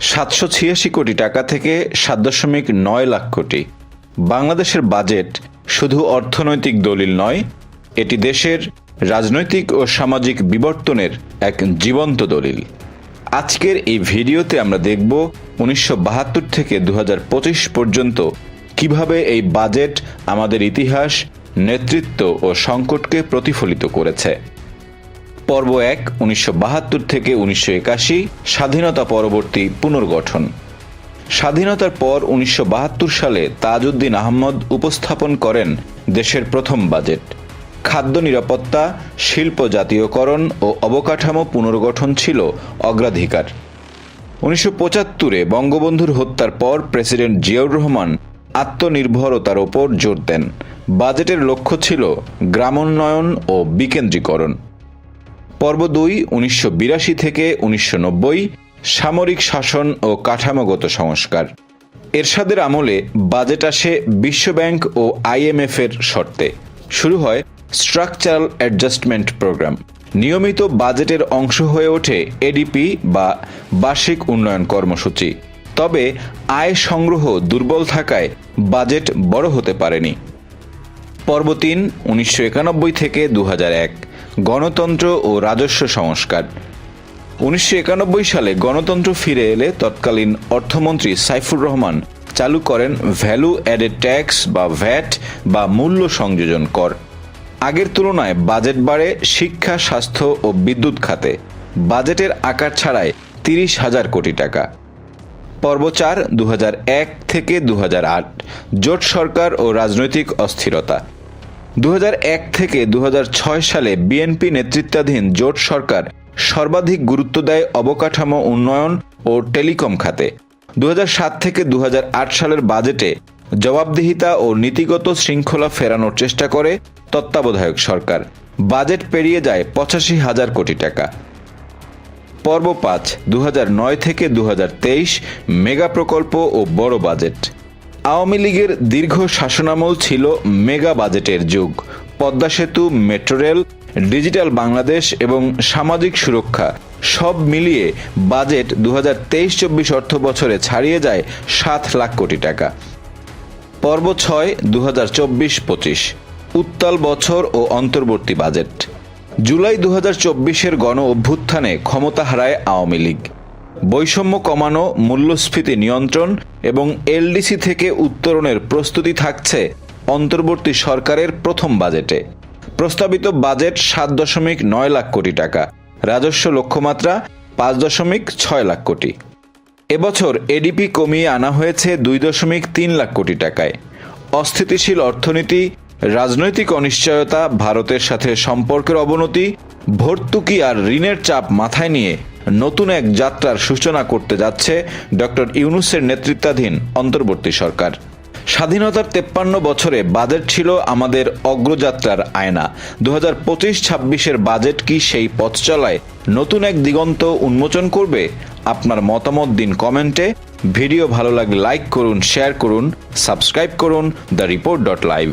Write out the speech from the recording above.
সাতশো ছিয়াশি কোটি টাকা থেকে সাত দশমিক নয় লাখ কোটি। বাংলাদেশের বাজেট শুধু অর্থনৈতিক দলিল নয়, এটি দেশের রাজনৈতিক ও সামাজিক বিবর্তনের এক জীবন্ত দলিল। আজকের এই ভিডিওতে আমরা দেখব উনিশশো বাহাত্তর থেকে দু হাজার পঁচিশ পর্যন্ত কীভাবে এই বাজেট আমাদের ইতিহাস, নেতৃত্ব ও সংকটকে প্রতিফলিত করেছে। পর্ব এক, উনিশশো থেকে উনিশশো একাশি, স্বাধীনতা পরবর্তী পুনর্গঠন। স্বাধীনতার পর উনিশশো বাহাত্তর সালে তাজউদ্দিন আহমদ উপস্থাপন করেন দেশের প্রথম বাজেট। খাদ্য নিরাপত্তা, শিল্প জাতীয়করণ ও অবকাঠামো পুনর্গঠন ছিল অগ্রাধিকার। উনিশশো পঁচাত্তরে বঙ্গবন্ধুর হত্যার পর প্রেসিডেন্ট জিয়াউর রহমান আত্মনির্ভরতার ওপর জোর দেন। বাজেটের লক্ষ্য ছিল গ্রামোন্নয়ন ও বিকেন্দ্রীকরণ। পর্ব দুই, উনিশশো থেকে উনিশশো নব্বই, সামরিক শাসন ও কাঠামোগত সংস্কার। এরশাদের আমলে বাজেট আসে বিশ্বব্যাংক ও আইএমএফ এর শর্তে। শুরু হয় স্ট্রাকচারাল অ্যাডজাস্টমেন্ট প্রোগ্রাম নিয়মিত বাজেটের অংশ হয়ে ওঠে এডিপি বা বার্ষিক উন্নয়ন কর্মসূচি। তবে আয় সংগ্রহ দুর্বল থাকায় বাজেট বড় হতে পারেনি। পর্ব তিন, উনিশশো থেকে দু গণতন্ত্র ও রাজস্ব সংস্কার। উনিশশো একানব্বই সালে গণতন্ত্র ফিরে এলে তৎকালীন অর্থমন্ত্রী সাইফুর রহমান চালু করেন ভ্যালু অ্যাডেড ট্যাক্স বা ভ্যাট বা মূল্য সংযোজন কর। আগের তুলনায় বাজেট বাড়ে শিক্ষা, স্বাস্থ্য ও বিদ্যুৎ খাতে। বাজেটের আকার ছাড়ায় তিরিশ হাজার কোটি টাকা। পর্ব চার দু থেকে দু হাজার আট। জোট সরকার ও রাজনৈতিক অস্থিরতা। দু হাজার এক থেকে দু হাজার ছয় সালে বিএনপি নেতৃত্বাধীন জোট সরকার সর্বাধিক গুরুত্ব দেয় অবকাঠামো উন্নয়ন ও টেলিকম খাতে। দু হাজার সাত থেকে দু হাজার আট সালের বাজেটে জবাবদিহিতা ও নীতিগত শৃঙ্খলা ফেরানোর চেষ্টা করে তত্ত্বাবধায়ক সরকার। বাজেট পেরিয়ে যায় পঁচাশি হাজার কোটি টাকা। পর্ব পাঁচ দু থেকে দু হাজার তেইশ মেগা প্রকল্প ও বড় বাজেট। আওয়ামী লীগের দীর্ঘ শাসনামল ছিল মেগা বাজেটের যুগ। পদ্মা সেতু, মেট্রো রেল, ডিজিটাল বাংলাদেশ এবং সামাজিক সুরক্ষা সব মিলিয়ে বাজেট দু হাজার তেইশ চব্বিশ অর্থ বছরে ছাড়িয়ে যায় সাত লাখ কোটি টাকা। পর্ব ছয় দু হাজার চব্বিশ পঁচিশ, উত্তাল বছর ও অন্তর্বর্তী বাজেট। জুলাই দু হাজার চব্বিশের গণ অভ্যুত্থানে ক্ষমতা হারায় আওয়ামী লীগ। বৈষম্য কমানো, মূল্যস্ফীতি নিয়ন্ত্রণ এবং এলডিসি থেকে উত্তরণের প্রস্তুতি থাকছে অন্তর্বর্তী সরকারের প্রথম বাজেটে। প্রস্তাবিত বাজেট সাত দশমিক নয় লাখ কোটি টাকা, রাজস্ব লক্ষ্যমাত্রা পাঁচ দশমিক ছয় লাখ কোটি। এবছর এডিপি কমিয়ে আনা হয়েছে দুই দশমিক তিন লাখ কোটি টাকায়। অস্থিতিশীল অর্থনীতি, রাজনৈতিক অনিশ্চয়তা, ভারতের সাথে সম্পর্কের অবনতি, ভর্তুকি আর ঋণের চাপ মাথায় নিয়ে নতুন এক যাত্রার সূচনা করতে যাচ্ছে ডক্টর ইউনুসের নেতৃত্বাধীন অন্তর্বর্তী সরকার। স্বাধীনতার তেপ্পান্ন বছরে বাজেট ছিল আমাদের অগ্রযাত্রার আয়না। দু হাজার পঁচিশ ছাব্বিশের বাজেট কি সেই পথ চলায় নতুন এক দিগন্ত উন্মোচন করবে? আপনার মতামত দিন কমেন্টে। ভিডিও ভালো লাগলে লাইক করুন, শেয়ার করুন, সাবস্ক্রাইব করুন দ্য রিপোর্ট ডট লাইভ।